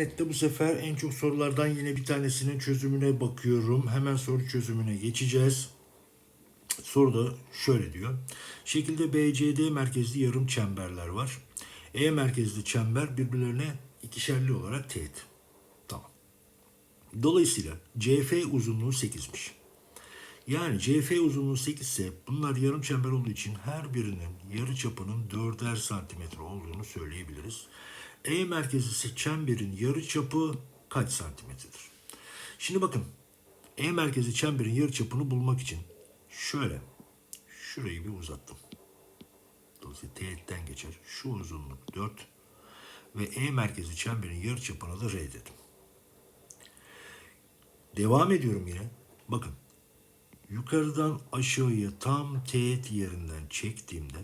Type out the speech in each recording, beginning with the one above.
Evet de bu sefer en çok sorulardan yine bir tanesinin çözümüne bakıyorum. Hemen soru çözümüne geçeceğiz. Soruda şöyle diyor. Şekilde BCD merkezli yarım çemberler var. E merkezli çember birbirlerine ikişerli olarak teğet. Tamam. Dolayısıyla CF uzunluğu 8'miş. Yani CF uzunluğu 8 ise bunlar yarım çember olduğu için her birinin yarı çapının 4'er santimetre olduğunu söyleyebiliriz. E merkezi ise çemberin yarı çapı kaç santimetredir? Şimdi bakın E merkezi çemberin yarı çapını bulmak için şöyle şurayı bir uzattım. Dolayısıyla teğetten geçer. Şu uzunluk 4 ve E merkezi çemberin yarı çapına da R dedim. Devam ediyorum yine. Bakın yukarıdan aşağıya tam teğet yerinden çektiğimde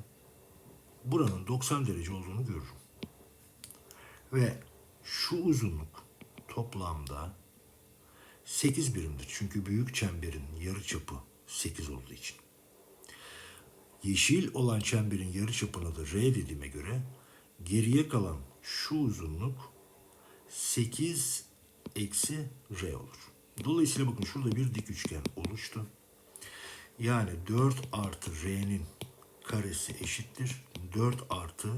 buranın 90 derece olduğunu görürüm. Ve şu uzunluk toplamda 8 birimdir. Çünkü büyük çemberin yarıçapı 8 olduğu için. Yeşil olan çemberin yarıçapına da R dediğime göre geriye kalan şu uzunluk 8 eksi R olur. Dolayısıyla bakın şurada bir dik üçgen oluştu. Yani 4 artı R'nin karesi eşittir. 4 artı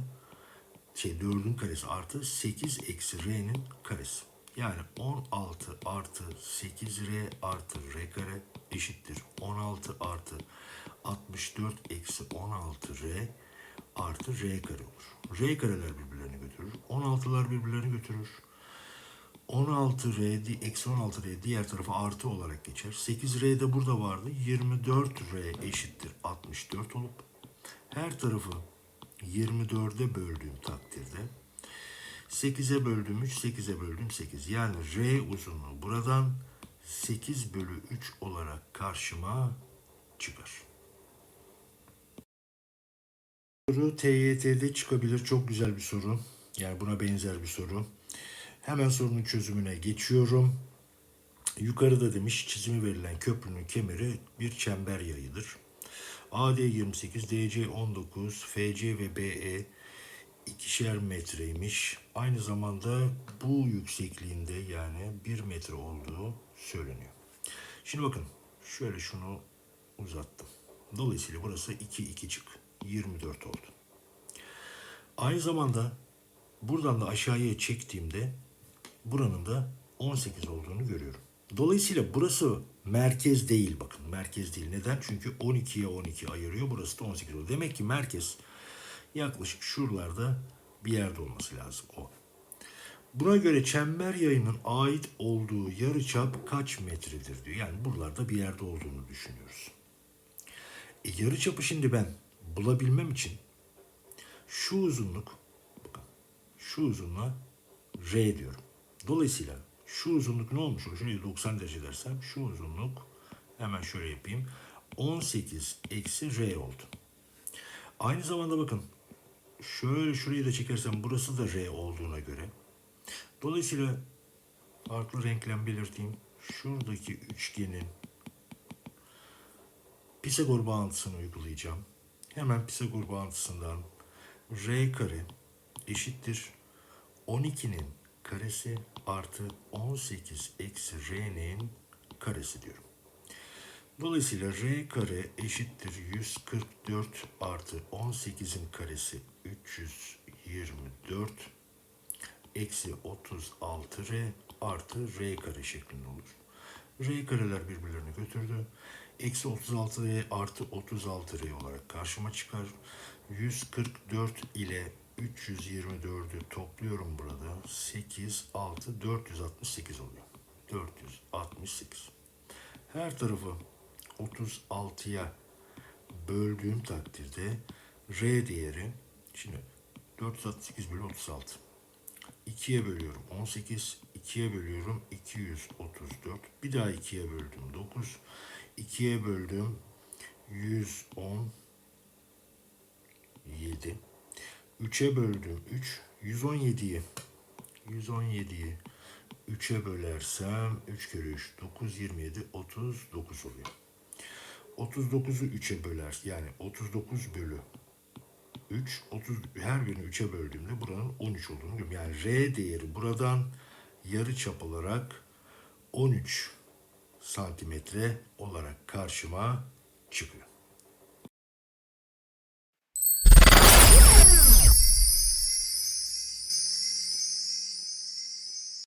şey 4'ün karesi artı 8 eksi R'nin karesi. Yani 16 artı 8R artı R kare eşittir. 16 artı 64 eksi 16R artı R kare olur. R kareler birbirlerini götürür. 16'lar birbirlerini götürür. 16R di- eksi 16R diğer tarafa artı olarak geçer. 8R de burada vardı. 24R eşittir 64 olup her tarafı 24'e böldüğüm takdirde 8'e böldüm 3, 8'e böldüm 8. Yani R uzunluğu buradan 8 bölü 3 olarak karşıma çıkar. Soru TYT'de çıkabilir. Çok güzel bir soru. Yani buna benzer bir soru. Hemen sorunun çözümüne geçiyorum. Yukarıda demiş çizimi verilen köprünün kemeri bir çember yayıdır. AD 28, DC 19, FC ve BE ikişer metreymiş. Aynı zamanda bu yüksekliğinde yani 1 metre olduğu söyleniyor. Şimdi bakın şöyle şunu uzattım. Dolayısıyla burası 2 2 çık 24 oldu. Aynı zamanda buradan da aşağıya çektiğimde buranın da 18 olduğunu görüyorum. Dolayısıyla burası merkez değil bakın merkez değil. Neden? Çünkü 12'ye 12 ayırıyor. Burası da 18 oluyor. Demek ki merkez yaklaşık şuralarda bir yerde olması lazım o. Buna göre çember yayının ait olduğu yarıçap kaç metredir diyor. Yani buralarda bir yerde olduğunu düşünüyoruz. E, yarıçapı şimdi ben bulabilmem için şu uzunluk bakın şu uzunluğa R diyorum. Dolayısıyla şu uzunluk ne olmuş? Şurayı 90 derece dersem şu uzunluk hemen şöyle yapayım. 18 eksi R oldu. Aynı zamanda bakın şöyle şurayı da çekersem burası da R olduğuna göre dolayısıyla farklı renkle belirteyim. Şuradaki üçgenin Pisagor bağıntısını uygulayacağım. Hemen Pisagor bağıntısından R kare eşittir 12'nin karesi artı 18 eksi R'nin karesi diyorum. Dolayısıyla R kare eşittir 144 artı 18'in karesi 324 eksi 36R artı R kare şeklinde olur. R kareler birbirlerini götürdü. Eksi 36R artı 36R olarak karşıma çıkar. 144 ile 324'ü topluyorum burada. 8, 6, 468 oluyor. 468. Her tarafı 36'ya böldüğüm takdirde R değeri şimdi 468 bölü 36 2'ye bölüyorum 18 2'ye bölüyorum 234 bir daha 2'ye böldüm 9 2'ye böldüm 110 7 3'e böldüm 3 117'yi 117'yi 3'e bölersem 3 kere 3 9 27 39 oluyor. 39'u 3'e böler yani 39 bölü 3 30 her birini 3'e böldüğümde buranın 13 olduğunu görüyorum. Yani R değeri buradan yarı çap olarak 13 santimetre olarak karşıma çıkıyor.